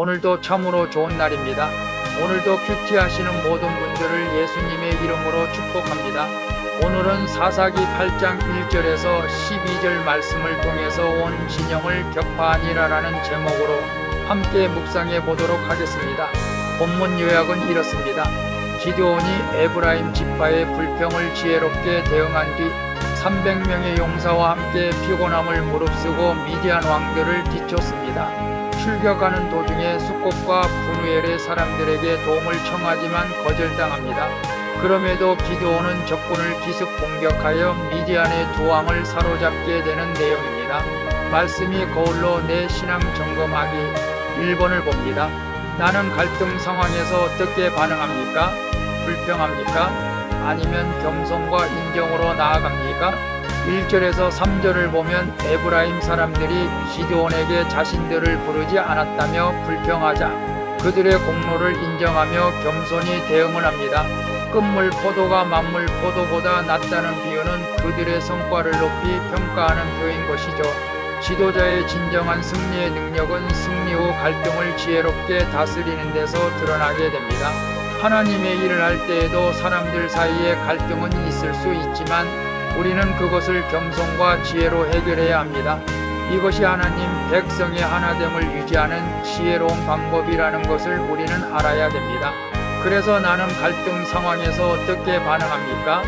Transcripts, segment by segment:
오늘도 참으로 좋은 날입니다. 오늘도 큐티하시는 모든 분들을 예수님의 이름으로 축복합니다. 오늘은 사사기 8장 1절에서 12절 말씀을 통해서 온 진영을 격파하니라라는 제목으로 함께 묵상해 보도록 하겠습니다. 본문 요약은 이렇습니다. 기드온이 에브라임 지파의 불평을 지혜롭게 대응한 뒤 300명의 용사와 함께 피곤함을 무릅쓰고 미디안 왕들을 뒤쫓습니다. 출격하는 도중에 수꽃과 분우엘의 사람들에게 도움을 청하지만 거절당합니다. 그럼에도 기드온은 적군을 기습 공격하여 미디안의 두 왕을 사로잡게 되는 내용입니다. 말씀이 거울로 내 신앙 점검하기 1번을 봅니다. 나는 갈등 상황에서 어떻게 반응합니까? 불평합니까? 아니면 겸손과 인정으로 나아갑니까? 1절에서 3절을 보면 에브라임 사람들이 기드온에게 자신들을 부르지 않았다며 불평하자 그들의 공로를 인정하며 겸손히 대응을 합니다. 끝물 포도가 만물 포도보다 낫다는 비유는 그들의 성과를 높이 평가하는 표인 것이죠. 지도자의 진정한 승리의 능력은 승리 후 갈등을 지혜롭게 다스리는 데서 드러나게 됩니다. 하나님의 일을 할 때에도 사람들 사이에 갈등은 있을 수 있지만 우리는 그것을 겸손과 지혜로 해결해야 합니다. 이것이 하나님 백성의 하나됨을 유지하는 지혜로운 방법이라는 것을 우리는 알아야 됩니다. 그래서 나는 갈등 상황에서 어떻게 반응합니까?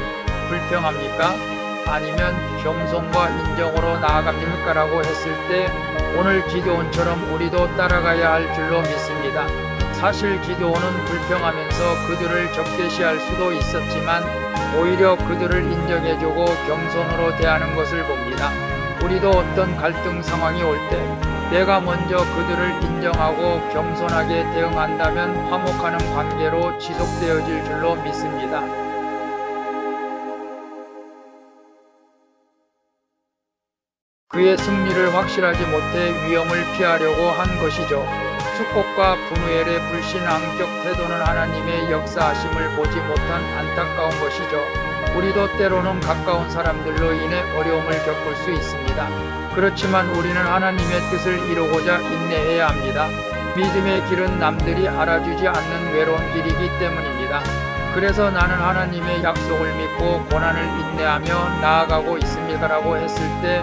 불평합니까? 아니면 겸손과 인정으로 나아갑니까? 라고 했을 때 오늘 기도원처럼 우리도 따라가야 할 줄로 믿습니다. 사실 기도원은 불평하면서 그들을 적대시할 수도 있었지만 오히려 그들을 인정해주고 겸손으로 대하는 것을 봅니다. 우리도 어떤 갈등 상황이 올 때 내가 먼저 그들을 인정하고 겸손하게 대응한다면 화목하는 관계로 지속되어질 줄로 믿습니다. 그의 승리를 확실하지 못해 위험을 피하려고 한 것이죠. 수꽃과 분우엘의 불신앙적 태도는 하나님의 역사하심을 보지 못한 안타까운 것이죠. 우리도 때로는 가까운 사람들로 인해 어려움을 겪을 수 있습니다. 그렇지만 우리는 하나님의 뜻을 이루고자 인내해야 합니다. 믿음의 길은 남들이 알아주지 않는 외로운 길이기 때문입니다. 그래서 나는 하나님의 약속을 믿고 고난을 인내하며 나아가고 있습니다라고 했을 때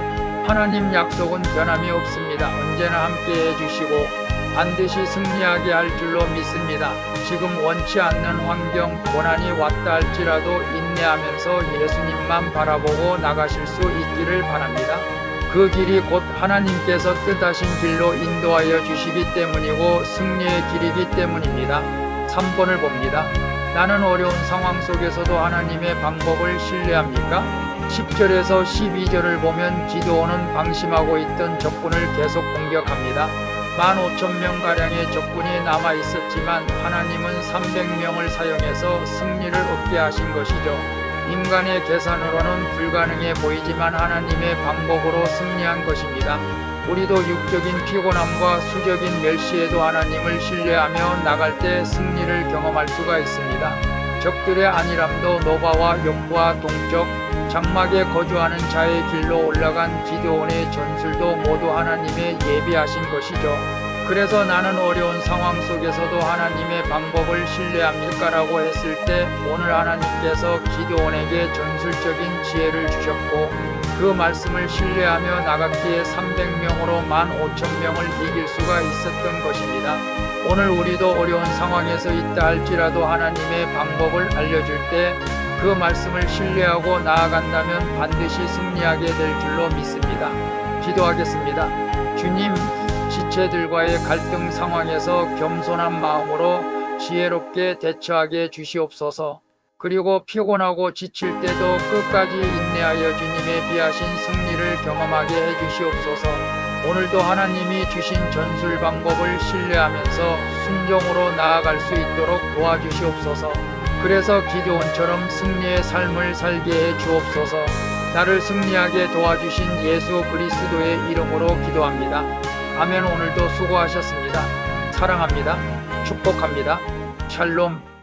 하나님 약속은 변함이 없습니다. 언제나 함께 해주시고 반드시 승리하게 할 줄로 믿습니다. 지금 원치 않는 환경, 고난이 왔다 할지라도 인내하면서 예수님만 바라보고 나가실 수 있기를 바랍니다. 그 길이 곧 하나님께서 뜻하신 길로 인도하여 주시기 때문이고 승리의 길이기 때문입니다. 3번을 봅니다. 나는 어려운 상황 속에서도 하나님의 방법을 신뢰합니까? 10절에서 12절을 보면 기도원은 방심하고 있던 적군을 계속 공격합니다. 15,000명가량의 적군이 남아 있었지만 하나님은 300명을 사용해서 승리를 얻게 하신 것이죠. 인간의 계산으로는 불가능해 보이지만 하나님의 방법으로 승리한 것입니다. 우리도 육적인 피곤함과 수적인 멸시에도 하나님을 신뢰하며 나갈 때 승리를 경험할 수가 있습니다. 적들의 안일함도 노바와 욕과 동쪽, 장막에 거주하는 자의 길로 올라간 기드온의 전술도 모두 하나님의 예비하신 것이죠. 그래서 나는 어려운 상황 속에서도 하나님의 방법을 신뢰합니까라고 했을 때 오늘 하나님께서 기드온에게 전술적인 지혜를 주셨고 그 말씀을 신뢰하며 나갔기에 300명으로 15,000명을 이길 수가 있었던 것입니다. 오늘 우리도 어려운 상황에서 있다 할지라도 하나님의 방법을 알려줄 때 그 말씀을 신뢰하고 나아간다면 반드시 승리하게 될 줄로 믿습니다. 기도하겠습니다. 주님, 지체들과의 갈등 상황에서 겸손한 마음으로 지혜롭게 대처하게 주시옵소서. 그리고 피곤하고 지칠 때도 끝까지 인내하여 주님의 비하신 승리를 경험하게 해 주시옵소서. 오늘도 하나님이 주신 전술 방법을 신뢰하면서 순종으로 나아갈 수 있도록 도와주시옵소서. 그래서 기도원처럼 승리의 삶을 살게 해 주옵소서. 나를 승리하게 도와주신 예수 그리스도의 이름으로 기도합니다. 아멘 오늘도 수고하셨습니다. 사랑합니다. 축복합니다. 샬롬